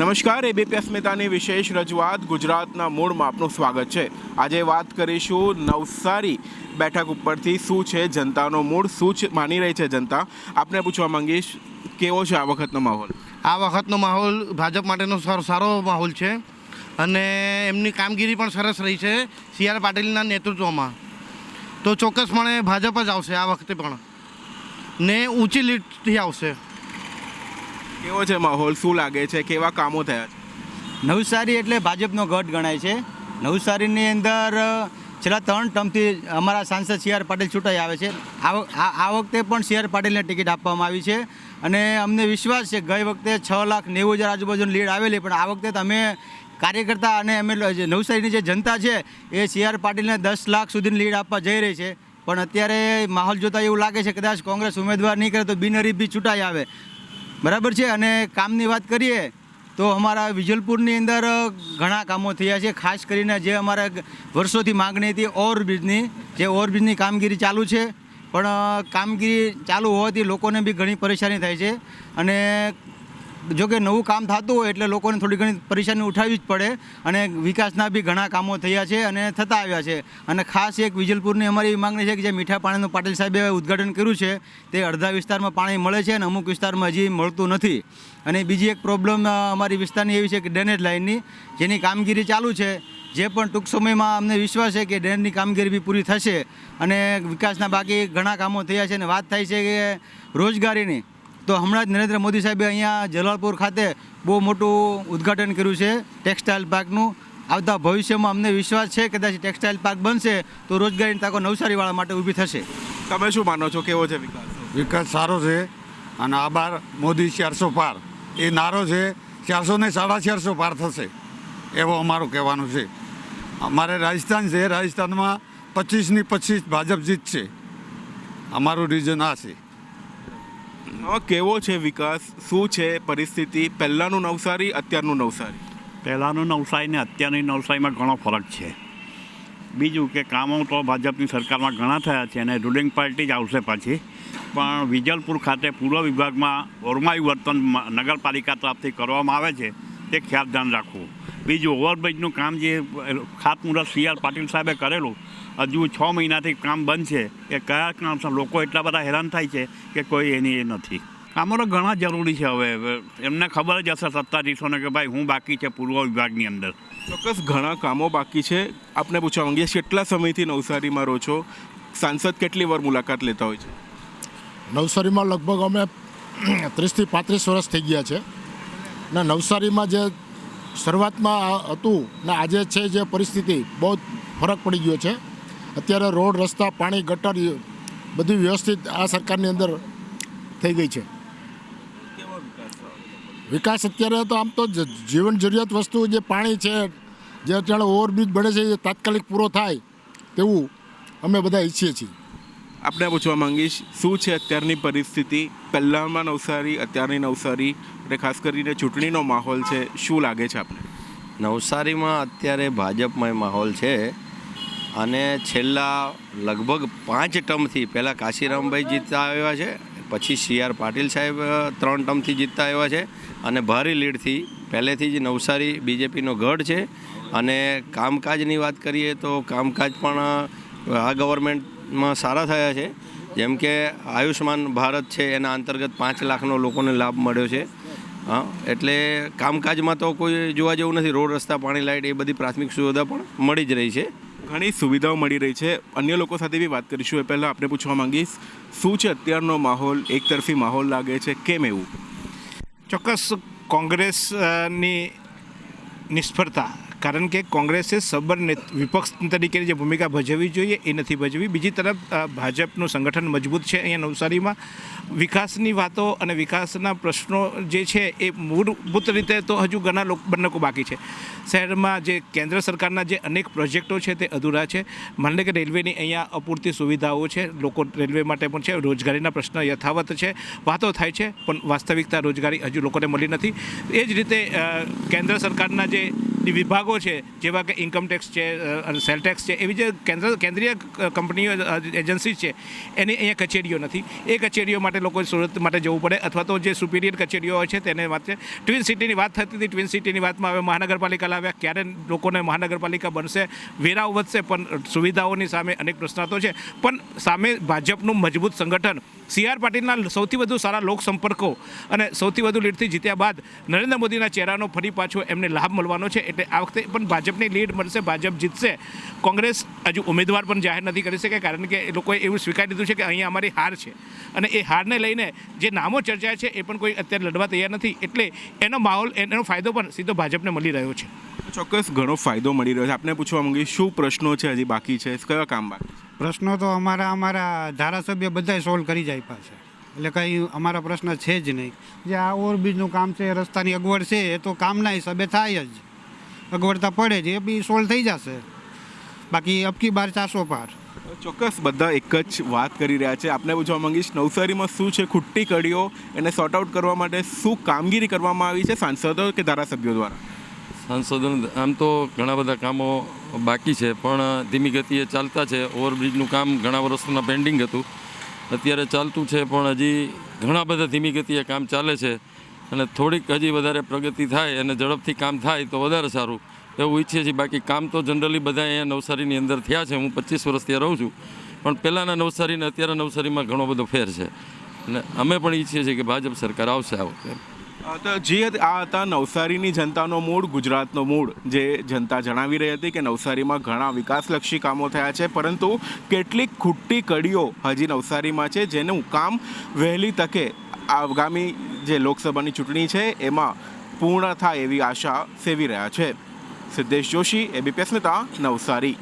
નમસ્કાર એબીપી અસ્મિતાની વિશેષ રજૂઆત ગુજરાતના મૂળમાં આપનું સ્વાગત છે. આજે વાત કરીશું નવસારી બેઠક ઉપરથી શું છે જનતાનો મૂળ, શું છે, માની રહી છે જનતા? આપને પૂછવા માંગીશ, કેવો છે આ વખતનો માહોલ? આ વખતનો માહોલ ભાજપ માટેનો સારો માહોલ છે અને એમની કામગીરી પણ સરસ રહી છે સી આર પાટીલના નેતૃત્વમાં. તો ચોક્કસપણે ભાજપ જ આવશે આ વખતે પણ. ને ઊંચી લીટથી આવશે. કેવો છે માહોલ? શું લાગે છે? કેવા કામો થયા છે? નવસારી એટલે ભાજપનો ગઢ ગણાય છે. નવસારીની અંદર છેલ્લા ત્રણ ટર્મથી અમારા સાંસદ સી આર પાટીલ ચૂંટાઈ આવે છે. આ વખતે પણ સી આર પાટીલને ટિકિટ આપવામાં આવી છે. અને અમને વિશ્વાસ છે, ગઈ વખતે છ લાખ નેવું હજાર આજુબાજુની લીડ આવેલી, પણ આ વખતે તમે કાર્યકર્તા અને અમે નવસારીની જે જનતા છે, એ સી આર પાટીલને દસ લાખ સુધીની લીડ આપવા જઈ રહી છે. પણ અત્યારે માહોલ જોતાં એવું લાગે છે, કદાચ કોંગ્રેસ ઉમેદવાર નહીં કરે તો બિનહરીફ બી ચૂંટાઈ આવે. બરાબર છે, અને કામની વાત કરીએ તો અમારા વિજલપુરની અંદર ઘણા કામો થયા છે, ખાસ કરીને જે અમારા વર્ષોથી માગણી હતી ઓવરબ્રિજની, જે ઓવરબ્રિજની કામગીરી ચાલુ છે. પણ કામગીરી ચાલુ હોવાથી લોકોને બી ઘણી પરેશાની થાય છે. અને જો કે નવું કામ થતું હોય એટલે લોકોને થોડી ઘણી પરેશાની ઉઠાવવી જ પડે અને વિકાસના બી ઘણા કામો થયા છે અને થતા આવ્યા છે. અને ખાસ એક વિજલપુરની અમારી માંગણી છે કે જે મીઠા પાણીનું પાટીલ સાહેબે ઉદ્ઘાટન કર્યું છે, તે અડધા વિસ્તારમાં પાણી મળે છે અને અમુક વિસ્તારમાં હજી મળતું નથી. અને બીજી એક પ્રોબ્લેમ અમારી વિસ્તારની એવી છે કે ડ્રેનેજ લાઇનની, જેની કામગીરી ચાલુ છે. જે પણ ટૂંક સમયમાં અમને વિશ્વાસ છે કે ડ્રેનની કામગીરી બી પૂરી થશે અને વિકાસના બાકી ઘણા કામો થયા છે અને વાત થાય છે કે રોજગારીની. તો હમણાં જ નરેન્દ્ર મોદી સાહેબે અહીંયા જલાલપુર ખાતે બહુ મોટું ઉદ્ઘાટન કર્યું છે ટેક્સટાઇલ પાર્કનું આવતા ભવિષ્યમાં અમને વિશ્વાસ છે કદાચ ટેક્સટાઇલ પાર્ક બનશે તો રોજગારીની તકો નવસારીવાળા માટે ઊભી થશે. તમે શું માનો છો? કેવો છે વિકાસ? વિકાસ સારો છે અને આભાર મોદી ચારસો પાર. એ નારો છે ચારસો ને સાડા ચારસો પાર થશે એવો અમારું કહેવાનું છે. અમારે રાજસ્થાન છે. રાજસ્થાનમાં પચીસની પચીસ ભાજપ જીત છે અમારું રીઝન આ છે. હવે કેવો છે વિકાસ? શું છે પરિસ્થિતિ? પહેલાંનું નવસારી, અત્યારનું નવસારી? પહેલાંનું નવસારી ને અત્યારની નવસારીમાં ઘણો ફરક છે. બીજું કે કામો તો ભાજપની સરકારમાં ઘણા થયા છે અને રૂલિંગ પાર્ટી જ આવશે પાછી. પણ વિજલપુર ખાતે પૂર્વ વિભાગમાં ઓરમાયું વર્તન નગરપાલિકા તરફથી કરવામાં આવે છે તે ખ્યાલ ધ્યાન રાખવું. બીજું ઓવરબ્રિજનું કામ જે ખાતમુહૂર્ત સી આર પાટીલ સાહેબે કરેલું હજુ છ મહિનાથી કામ બંધ છે એ કયા કારણસર લોકો એટલા બધા હેરાન થાય છે કે કોઈ એની એ નથી. કામો તો ઘણા જરૂરી છે હવે એમને ખબર જ હશે સત્તાધીશોને કે ભાઈ હું બાકી છે પૂર્વ વિભાગની અંદર. ચોક્કસ ઘણા કામો બાકી છે. આપને પૂછવા માંગીએ કેટલા સમયથી નવસારીમાં રહો છો? સાંસદ કેટલી વાર મુલાકાત લેતા હોય છે? નવસારીમાં લગભગ અમે ત્રીસથી પાંત્રીસ વર્ષ થઈ ગયા છે. ને નવસારીમાં જે શરૂઆતમાં હતું ને આજે છે જે પરિસ્થિતિ બહુ જ ફરક પડી ગયો છે. અત્યારે રોડ રસ્તા પાણી ગટર બધી વ્યવસ્થિત આ સરકારની અંદર થઈ ગઈ છે. વિકાસ અત્યારે તો આમ તો જ- જીવન જરૂરિયાત વસ્તુ જે પાણી છે જે અત્યારે ઓવરબ્રિજ બને છે એ તાત્કાલિક પૂરો થાય તેવું અમે બધા ઈચ્છીએ છીએ. આપણે પૂછવા માંગીશ શું છે અત્યારની પરિસ્થિતિ? પહેલાંમાં નવસારી અત્યારની નવસારી અને ખાસ કરીને ચૂંટણીનો માહોલ છે શું લાગે છે આપણે નવસારીમાં અત્યારે ભાજપમય માહોલ છે અને છેલ્લા લગભગ પાંચ ટર્મથી, પહેલાં કાશીરામભાઈ જીતતા આવ્યા છે, પછી સી આર પાટીલ સાહેબ ત્રણ ટર્મથી જીતતા આવ્યા છે, અને ભારી લીડથી, પહેલેથી જ નવસારી બીજેપીનો ગઢ છે, અને કામકાજની વાત કરીએ તો કામકાજ પણ આ ગવર્મેન્ટમાં સારા થયા છે, જેમ કે આયુષ્માન ભારત છે, એના અંતર્ગત પાંચ લાખનો લોકોને લાભ મળ્યો છે હા એટલે કામકાજમાં તો કોઈ જોવા જેવું નથી, રોડ રસ્તા, પાણી લાઇટ એ બધી પ્રાથમિક સુવિધા પણ મળી જ રહી છે. ઘણી સુવિધાઓ મળી રહી છે. અન્ય લોકો સાથે બી વાત કરીશું. એ પહેલાં આપણે પૂછવા માંગીશ, શું છે અત્યારનો માહોલ? એકતરફી માહોલ લાગે છે. કેમ એવું? ચોક્કસ કોંગ્રેસની નિષ્ફળતા કારણ કે કોંગ્રેસે સબર વિપક્ષ તરીકેની જે ભૂમિકા ભજવવી જોઈએ એ નથી ભજવી. બીજી તરફ ભાજપનું સંગઠન મજબૂત છે અહીંયા નવસારીમાં. વિકાસની વાતો અને વિકાસના પ્રશ્નો જે છે એ મૂળભૂત રીતે તો હજુ ઘણા લોક બંને બાકી છે. શહેરમાં જે કેન્દ્ર સરકારના જે અનેક પ્રોજેક્ટો છે તે અધૂરા છે. માની લે કે રેલવેની અહીંયા અપૂરતી સુવિધાઓ છે. લોકો રેલવે માટે પણ છે. રોજગારીના પ્રશ્ન યથાવત છે. વાતો થાય છે, પણ વાસ્તવિકતા રોજગારી હજુ લોકોને મળી નથી. એ જ રીતે કેન્દ્ર સરકારના જે વિભાગો છે, જેવા કે ઇન્કમટેક્સ છે સેલટેક્સ છે, એવી જે કેન્દ્ર, કેન્દ્રીય કંપનીઓ એજન્સી છે, એની અહીંયા કચેરીઓ નથી. એ કચેરીઓ માટે લોકો સુરત માટે જવું પડે અથવા તો જે સુપિરિયર કચેરીઓ હોય છે તેને વાત છે ટ્વિન સિટીની વાત થતી હતી ટ્વિન સિટીની વાતમાં હવે મહાનગરપાલિકા લાવ્યા. ક્યારે લોકોને મહાનગરપાલિકા બનશે, વેરાઓ વધશે, પણ સુવિધાઓની સામે અનેક પ્રશ્નાતો છે. પણ સામે ભાજપનું મજબૂત સંગઠન સી આર પાટીલના સૌથી વધુ સારા લોક સંપર્કો અને સૌથી વધુ લીડથી જીત્યા બાદ નરેન્દ્ર મોદીના ચહેરાનો ફરી પાછો એમને લાભ મળવાનો છે. એટલે આ વખતે પણ ભાજપની લીડ મળશે ભાજપ જીતશે. કોંગ્રેસ હજુ ઉમેદવાર પણ જાહેર નથી કરી શકે કારણ કે એ લોકોએ એવું સ્વીકારી લીધું છે કે અહીંયા અમારી હાર છે. અને એ હારને લઈને જે નામો ચર્ચાય છે એ પણ કોઈ અત્યારે લડવા તૈયાર નથી. એટલે એનો માહોલ એનો ફાયદો પણ સીધો ભાજપને મળી રહ્યો છે. ચોક્કસ ઘણો ફાયદો મળી રહ્યો છે. આપને પૂછવા માંગીએ શું પ્રશ્નો છે હજી બાકી છે? કયા કામ બાકી પ્રશ્નો તો અમારા અમારા ધારાસભ્ય બધાય સોલ્વ કરી જાય પાસે એટલે કંઈ અમારા પ્રશ્ન છે જ નહીં. જે આ ઓવરબ્રિજનું કામ છે રસ્તાની અગવડ છે એ તો કામના હિસાબે થાય જ. અગવડતા પડે છે એ બી સોલ્વ થઈ જશે. બાકી અબકી બાર ચારસો પાર. ચોક્કસ બધા એક જ વાત કરી રહ્યા છે. આપને પૂછવા માંગીશ નવસારીમાં શું છે ખૂટ્ટી કડીઓ? એને સોર્ટ આઉટ કરવા માટે શું કામગીરી કરવામાં આવી છે સાંસદો કે ધારાસભ્યો દ્વારા? સંશોધન આમ તો ઘણા બધા કામો બાકી છે પણ ધીમી ગતિએ ચાલતા છે. ઓવરબ્રિજનું કામ ઘણા વર્ષોના પેન્ડિંગ હતું. અત્યારે ચાલતું છે પણ હજી ઘણા બધા ધીમી ગતિએ કામ ચાલે છે. અને થોડીક હજી વધારે પ્રગતિ થાય અને ઝડપથી કામ થાય તો વધારે સારું. એવું ઈચ્છીએ છીએ બાકી કામ તો જનરલી બધા અહીંયા નવસારીની અંદર થયા છે. હું પચીસ ત્યાં રહું છું. પણ પહેલાંના નવસારીને અત્યારે નવસારીમાં ઘણો બધો ફેર છે. અને અમે પણ ઈચ્છીએ છીએ કે ભાજપ સરકાર આવશે આ વખતે. જે આ હતા નવસારીની જનતાનો મૂળ, ગુજરાતનો મૂળ. જે જનતા જણાવી રહી હતી કે નવસારીમાં ઘણા વિકાસલક્ષી કામો થયા છે. પરંતુ કેટલીક ખૂટી કડીઓ હજી નવસારીમાં છે, જેનું કામ વહેલી તકે આગામી જે લોકસભાની ચૂંટણી છે, એમાં પૂર્ણ થાય એવી આશા સેવી રહ્યા છે. સિદ્ધેશ જોશી, એબીપી અસ્મિતા નવસારી.